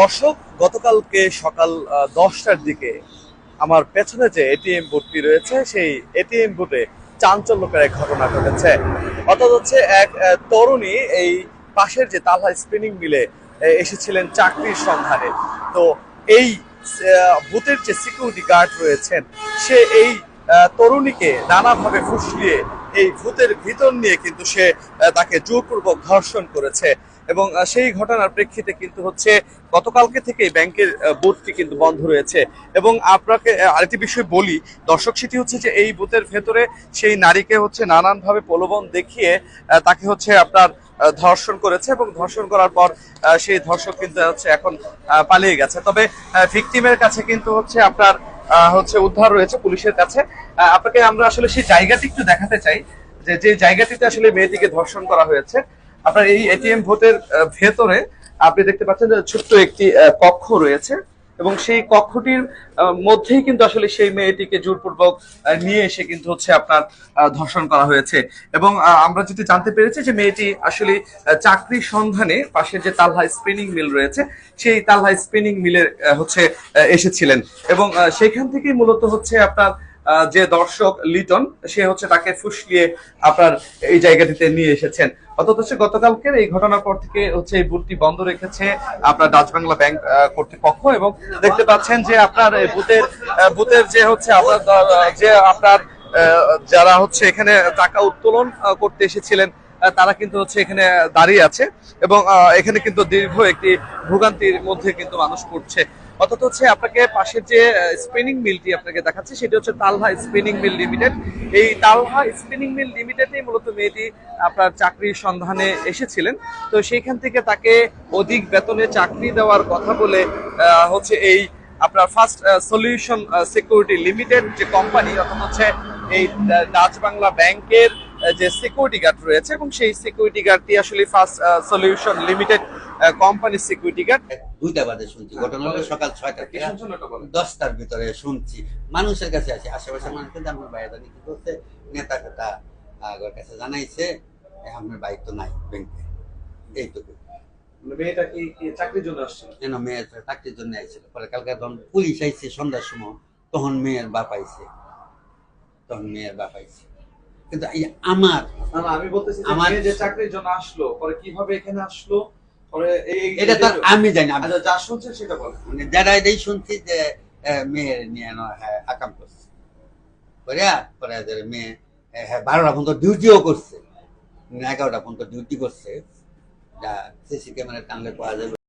দর্শক, গতকালকে সকাল দশটার দিকে আমার পেছনে যে এটিএম বুথটি রয়েছে, সেই এটিএম বুথে চাঞ্চল্যকর এক ঘটনা ঘটেছে। অর্থাৎ হচ্ছে এক তরুণী এই পাশের যে তালহা স্পিনিং মিলে এসেছিলেন চাকরির সন্ধানে। তো এই বুথের যে সিকিউরিটি গার্ড রয়েছেন, সে এই তরুণীকে নানাভাবে ফুসলিয়ে এই ভূতের ভিতর নিয়ে কিন্তু সে তাকে জোরপূর্বক ধর্ষণ করেছে। এবং সেই ঘটনার প্রেক্ষিতে কিন্তু হচ্ছে, গতকালকে থেকে ব্যাংকের বুথটি কিন্তু বন্ধ রয়েছে। এবং আপনাকে আরেকটি বিষয় বলি, দর্শক সেটি হচ্ছে যে এই বুথের ভেতরে সেই নারীকে হচ্ছে নানানভাবে প্রলোভন দেখিয়ে তাকে হচ্ছে আপনার ধর্ষণ করেছে এবং ধর্ষণ করার পর সেই ধর্ষক কিন্তু হচ্ছে এখন পালিয়ে গেছে। তবে ভিকটিমের কাছে কিন্তু হচ্ছে আপনার হচ্ছে উদ্ধার রয়েছে পুলিশের কাছে। আপনাকে আমরা আসলে সেই জায়গাটি একটু দেখাতে চাই, যে যে জায়গাটিতে আসলে মেয়েটিকে ধর্ষণ করা হয়েছে। আপনার এই এটিএম ভোটের ভেতরে আপনি দেখতে পাচ্ছেন যে ছোট্ট একটি কক্ষ রয়েছে। এবং সেই কক্ষটির মধ্যেই কিন্তু আসলে সেই মেয়েটিকে জোরপূর্বক নিয়ে এসে কিন্তু হচ্ছে আপনার ধর্ষণ করা হয়েছে। এবং আমরা যেটি জানতে পেরেছি যে মেয়েটি আসলে চাকরির সন্ধানে পাশে যে তালহা স্পিনিং মিল রয়েছে, সেই তালহা স্পিনিং মিলের হচ্ছে এসেছিলেন। এবং সেখান থেকেই মূলত হচ্ছে আপনার যে দর্শক লিটন, সে হচ্ছে তাকে ফুসলিয়ে আপনার এই জায়গাটিতে নিয়ে এসেছেন। অর্থাৎ হচ্ছে এই ঘটনার পর থেকে হচ্ছে এই বুথটি বন্ধ রেখেছে আপনার ডাচ বাংলা ব্যাংক কর্তৃপক্ষ এবং দেখতে পাচ্ছেন যে আপনার বুথের বুথের যে হচ্ছে আপনার যে আপনার যারা হচ্ছে এখানে টাকা উত্তোলন করতে এসেছিলেন তারা কিন্তু হচ্ছে এখানে দাঁড়িয়ে আছে এবং এখানে কিন্তু দীর্ঘ একটি ভোগান্তির মধ্যে কিন্তু মানুষ পড়ছে। অর্থাৎ হচ্ছে আপনাকে পাশের যে স্পিনিং মিলটি আপনাকে দেখাচ্ছে, সেটি হচ্ছে তালহা স্পিনিং মিল লিমিটেড এই তালহা স্পিনিং মিল লিমিটেডেই মূলত মেয়েটি আপনার চাকরির সন্ধানে এসেছিলেন। তো সেইখান থেকে তাকে অধিক বেতনে চাকরি দেওয়ার কথা বলে হচ্ছে এই আপনার ফার্স্ট সলিউশন সিকিউরিটি লিমিটেড যে কোম্পানি অর্থাৎ হচ্ছে এই ডাচ বাংলা ব্যাংকের যে সিকিউরিটি গার্ড রয়েছে এবং সেই সিকিউরিটি গার্ডটি আসলে ফার্স্ট সলিউশন লিমিটেড কোম্পানির সিকিউরিটি গার্ড দুইটা বাজে শুনছি ঘটনা হলো সকাল ছয়টা থেকে দশটার ভিতরে শুনছি। মানুষের কাছে আছে আশেপাশের মানুষকে যে আপনার বাইরে দাঁড়িয়ে কি করছে নেতা ফেতা আগের কাছে জানাইছে আপনার বাইক তো নাই ব্যাংকে। এইটুকু। মেয়েটা কি চাকরির জন্য চাকরির জন্য আইছিল? পরে কালকে যখন পুলিশ আইছে সন্ধ্যার সময় তখন মেয়ের বাপ আইছে। তখন মেয়ের বাপ আইছে। কিন্তু এই আমার আমি বলতেছি আমার- যে চাকরির জন্য আসলো পরে কীভাবে এখানে আসলো পরে এই এই- এটা তো আমি জানি আচ্ছা যা শুনছেন সেটা বলেন মানে যারা এটাই শুনছি যে মেয়ের নিয়ে হ্যাঁ আকাম করছে। পরে মেয়ে হ্যাঁ বারোটা পর্যন্ত ডিউটিও করছে। এগারোটা পর্যন্ত ডিউটি করছে। যা সিসি ক্যামেরা টানলে পাওয়া যাবে।